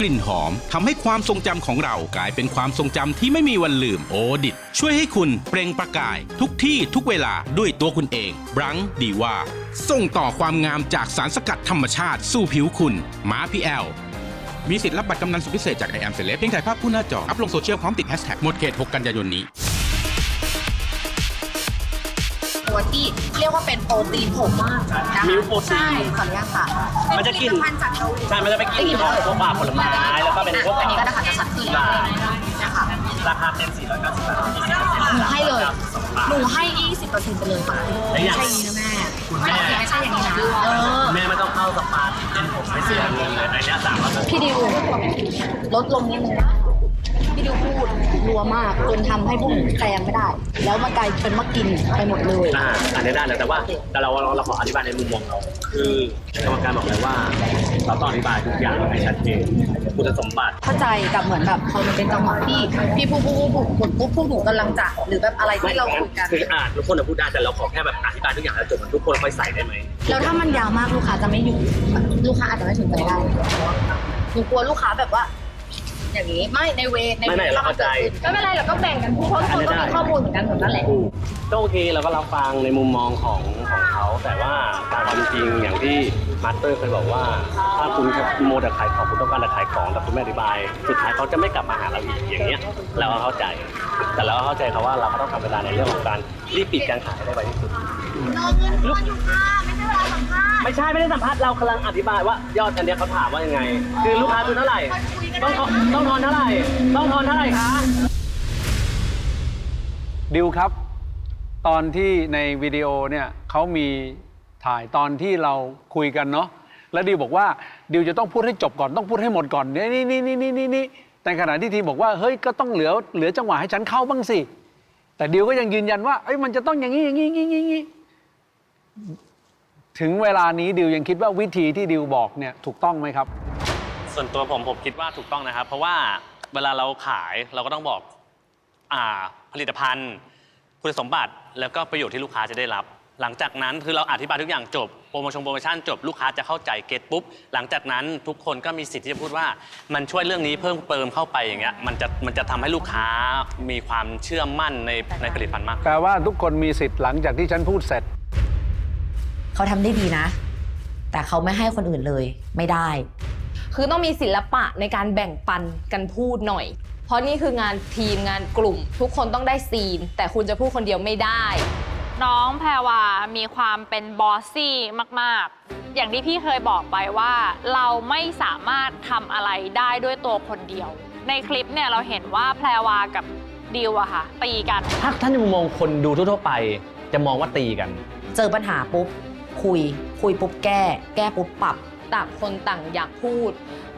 กลิ่นหอมทำให้ความทรงจำของเรากลายเป็นความทรงจำที่ไม่มีวันลืมโอดิตช่วยให้คุณเปล่งประกาย ทุกที่ทุกเวลาด้วยตัวคุณเองบรังดีว่า ส่งต่อความงามจากสารสกัดธรรมชาติสู่ผิวคุณมาพีแอลมีสิทธิ์รับบัตรกำนันสุดพิเศษจากไอแอมเซเลบเพียงถ่ายภาพคู่หน้าจอ อัพลงโซเชียลพร้อมติดแฮชแท็กหมดเขต 6 กันยายนนี้ ตัวที่เรียกว่าเป็นโปรตีนผมมากนะคะมิลค์โปรตีน ใช่ขออนุญาตค่ะมันจะกินเป็ผลิตภัณฑ์จากเกาหลีใช่มันจะไปกินของพวกปลาผลไม้แล้วก็เป็นพวกอันนี้ก็นะคะจะชัดขึ้นนะคะราคาเต็ม490บาทหนูให้เลยหนูให้ 20%ไปเลยค่ะแล้วอย่างไม่ใช่อย่างนี้นะแม่คุณแม่ไม่ใช่อย่างนี้นะเออ แม่ไม่ต้องเข้าสปาเป็นผมไม่เสียเงินเลยในเนี้ยสามร้อย พี่ดิวลดลงนิดนึงนะ พี่ดิวพูดรัวมากจนทำให้พวกหนูแซงไม่ได้ แล้วมันกลายเป็นว่ากินไปหมดเลย อ่าอันนี้ได้แล้วแต่ว่าแต่เราเราเราขออธิบายในมุมมองเรา คือกรรมการบอกเลยว่า เราต้องอธิบายทุกอย่างให้ชัดเจนคุณสมบัติ เข้าใจกับเหมือนแบบพอมันเป็นจังหวะที่พี่พูดพูดพูดพูดพูดปุ๊บพวกหนูกำลังจะหรือแบบอะไรที่เราคุยกัน คืออ่านทุกคนจะพูดได้แต่เราขอแค่แบบอธิบายทุกอย่างแล้วจบมันทุกคนค่อยใส่ได้ไหมแล้วถ้ามันยาวมากลูกค้าจะไม่อยู่ ลูกค้าอาจจะไม่ถึงใจได้หนูกลัวลูกค้าแบบว่า อย่างนี้ ไม่ในเวในไม่เวไม่เราเข้าใจไม่เป็นไรเราก็แบ่งกันพูดเพราะทุกคนก็มีข้อมูลเหมือนกันหมดนั่นแหละก็โอเคเราก็รับฟังในมุมมองของของเขา แต่ว่าตามความจริงอย่างที่มาสเตอร์เคยบอกว่า ถ้าคุณโมแต่ขายของคุณต้องการแต่ขายของแต่คุณไม่อธิบาย สุดท้ายเขาจะไม่กลับมาหาเราอีกอย่างเงี้ยเราก็เข้าใจ แต่เราก็เข้าใจเขาว่าเราก็ต้องทำเวลาในเรื่องของการรีบปิดการขายให้ได้ไวที่สุดรอ เงินทอนอยู่ค่ะไม่ใช่เวลาสัมภาษณ์ไม่ใช่ไม่ได้สัมภาษณ์เรากำลังอธิบายว่ายอดอันเนี้ยเขาถามว่ายังไง คือลูกค้าคือเท่าไหร่ต้องทอนต้องทอนเท่าไหร่ ต้องทอนเท่าไหร่คะ ดิวครับ ตอนที่ในวิดีโอเนี่ยเขามีถ่ายตอนที่เราคุยกันเนาะแล้วดิวบอกว่า ดิวจะต้องพูดให้จบก่อนต้องพูดให้หมดก่อนนี่นี่นี่นี่นี่นี่แต่ขณะที่ทีมบอกว่าเฮ้ยก็ต้องเหลือเหลือจังหวะให้ฉันเข้าบ้างสิ แต่ดิวก็ยังยืนยันว่าเอ้ยมันจะต้องอย่างนี้อย่างนี้อย่างนี้อย่างนี้ ถึงเวลานี้ดิวยังคิดว่าวิธีที่ดิวบอกเนี่ยถูกต้องไหมครับ ส่วนตัวผมผมคิดว่าถูกต้องนะครับ เพราะว่าเวลาเราขายเราก็ต้องบอกอ่าผลิตภัณฑ์ คุณสมบัติแล้วก็ประโยชน์ที่ลูกค้าจะได้รับ หลังจากนั้นคือเราอธิบายทุกอย่างจบโปรโมชั่นโปรโมชั่นจบลูกค้าจะเข้าใจเก็ตปุ๊บหลังจากนั้นทุกคนก็มีสิทธิ์ที่จะพูดว่ามันช่วยเรื่องนี้เพิ่มเติมเข้าไปอย่างเงี้ยมันจะมันจะทำให้ลูกค้ามีความเชื่อมั่นในในผลิตภัณฑ์มากแปลว่าทุกคนมีสิทธิ์หลังจากที่ฉันพูดเสร็จ เขาทำได้ดีนะ แต่เขาไม่ให้คนอื่นเลย ไม่ได้ คือต้องมีศิลปะในการแบ่งปันกันพูดหน่อย เพราะนี่คืองานทีมงานกลุ่ม ทุกคนต้องได้ซีน แต่คุณจะพูดคนเดียวไม่ได้ น้องแพรวามีความเป็นบอสซี่มาก ๆ อย่างที่พี่เคยบอกไปว่า เราไม่สามารถทำอะไรได้ด้วยตัวคนเดียว ในคลิปเนี่ยเราเห็นว่าแพรวากับดิวอะค่ะตีกัน ถ้าท่านในมุมมองคนดูทั่วๆไป จะมองว่าตีกัน เจอปัญหาปุ๊บ คุย คุยปุ๊บแก้ แก้ปุ๊บปรับ ต่างคนต่างอยากพูด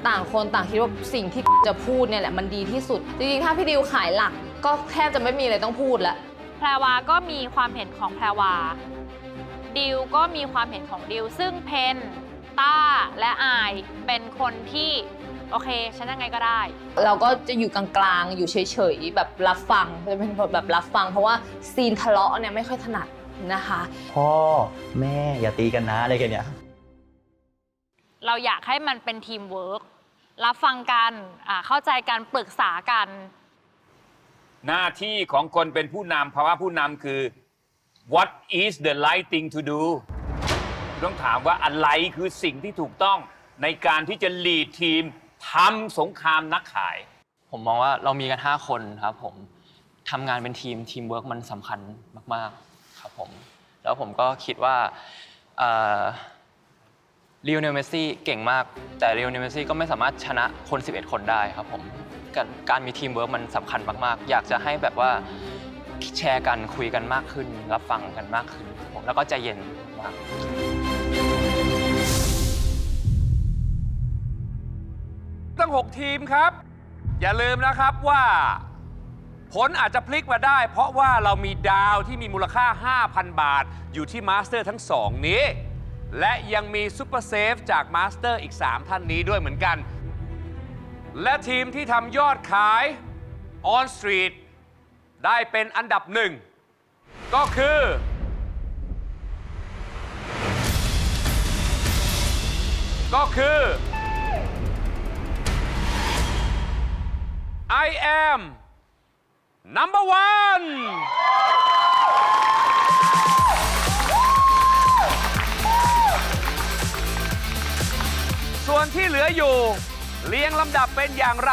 ต่างคนต่างคิดว่าสิ่งที่จะพูดเนี่ยแหละมันดีที่สุด จริงๆ ถ้าพี่ดิวขายหลัก ก็แทบจะไม่มีอะไรต้องพูดแล้วแพรวาก็มีความเห็นของแพรวา ดิวก็มีความเห็นของดิว ซึ่งเพนต้าและอายเป็นคนที่โอเคฉันยังไงก็ได้ เราก็จะอยู่กลางๆ อยู่เฉยๆ แบบรับฟังจะเป็นคนแบบรับฟัง เพราะว่าซีนทะเลาะเนี่ยไม่ค่อยถนัด นะคะ พ่อแม่อย่าตีกันนะอะไรกันเนี่ย เราอยากให้มันเป็นทีมเวิร์กรับฟังกันอ่าเข้าใจกันปรึกษากัน หน้าที่ของคนเป็นผู้นำภาวะผู้นำคือ what is the right thing to do ต้องถามว่าอะไรคือสิ่งที่ถูกต้องในการที่จะ lead ทีมทำสงครามนักขาย ผมมองว่าเรามีกัน 5 คนครับผมทำงานเป็นทีมทีมเวิร์กมันสำคัญมากๆ ครับผม แล้วผมก็คิดว่าลีโอเนลเมสซี่เก่งมาก แต่ลีโอเนลเมสซี่ก็ไม่สามารถชนะคน 11 คนได้ครับผมการมีทีมเวิร์กมันสำคัญมาก ๆ อยากจะให้แบบว่าแชร์กันคุยกันมากขึ้น รับฟังกันมากขึ้นผมแล้วก็ใจเย็นมากตั้ง 6 ทีมครับ อย่าลืมนะครับว่า ผลอาจจะพลิกมาได้ เพราะว่าเรามีดาวที่มีมูลค่า 5,000 บาท อยู่ที่มาสเตอร์ทั้ง2นี้ และยังมีซูเปอร์เซฟจากมาสเตอร์อีก 3 ท่านนี้ด้วยเหมือนกัน และทีมที่ทำยอดขาย On Street ได้เป็นอันดับหนึ่ง ก็คือ ก็คือ I am number one ส่วนที่เหลืออยู่ เรียงลำดับเป็นอย่างไร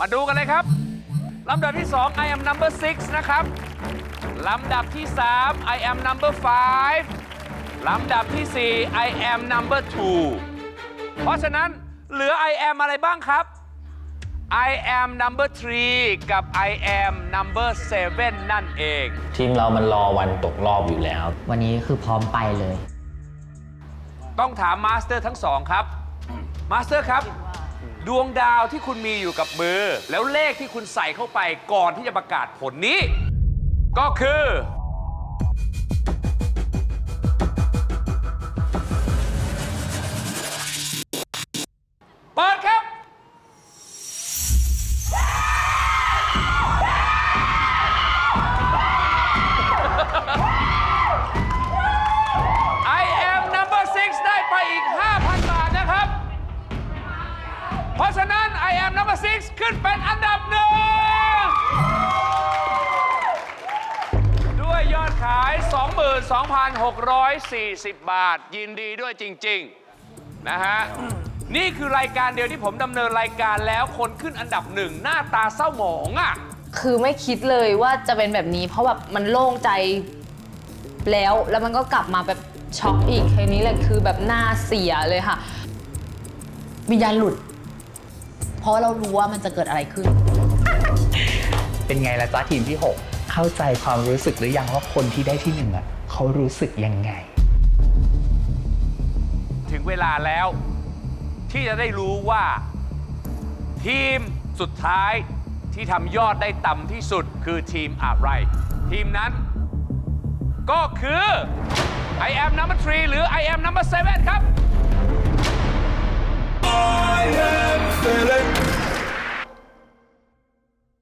มาดูกันเลยครับ ลำดับที่ 2 I am number 6 นะครับ ลำดับที่ 3 I am number 5 ลำดับที่ 4 I am number 2 เพราะฉะนั้นเหลือ I am อะไรบ้างครับ I am number 3กับ I am number 7นั่นเอง ทีมเรามันรอวันตกรอบอยู่แล้ว วันนี้คือพร้อมไปเลย ต้องถามมาสเตอร์ทั้งสองครับ มาสเตอร์ครับ ดวงดาวที่คุณมีอยู่กับมือ แล้วเลขที่คุณใส่เข้าไปก่อนที่จะประกาศผลนี้ ก็คือ I am number 6ขึ้นเป็นอันดับหนึ่งด้วยยอดขาย 22,640 บาท ยินดีด้วยจริง ๆ นะฮะ นี่คือรายการเดียวที่ผมดำเนินรายการแล้วคนขึ้นอันดับหนึ่งหน้าตาเศร้าหมองอะ คือไม่คิดเลยว่าจะเป็นแบบนี้ เพราะแบบมันโล่งใจแล้วแล้วมันก็กลับมาแบบช็อกอีกทีนี้แหละคือแบบหน้าเสียเลยค่ะวิญญาณหลุด ราะเรารู้ว่ามันจะเกิดอะไรขึ้น เป็นไงล่ะจ้าทีมที่ 6 เข้าใจความรู้สึกหรือยังว่าคนที่ได้ที่หนึ่งอะเขารู้สึกยังไง ถึงเวลาแล้ว ที่จะได้รู้ว่า ทีมสุดท้ายที่ทำยอดได้ต่ำที่สุดคือทีมอะไร ทีมนั้น ก็คือ I am number 3หรือ I am number 7 ครับ I am Philip.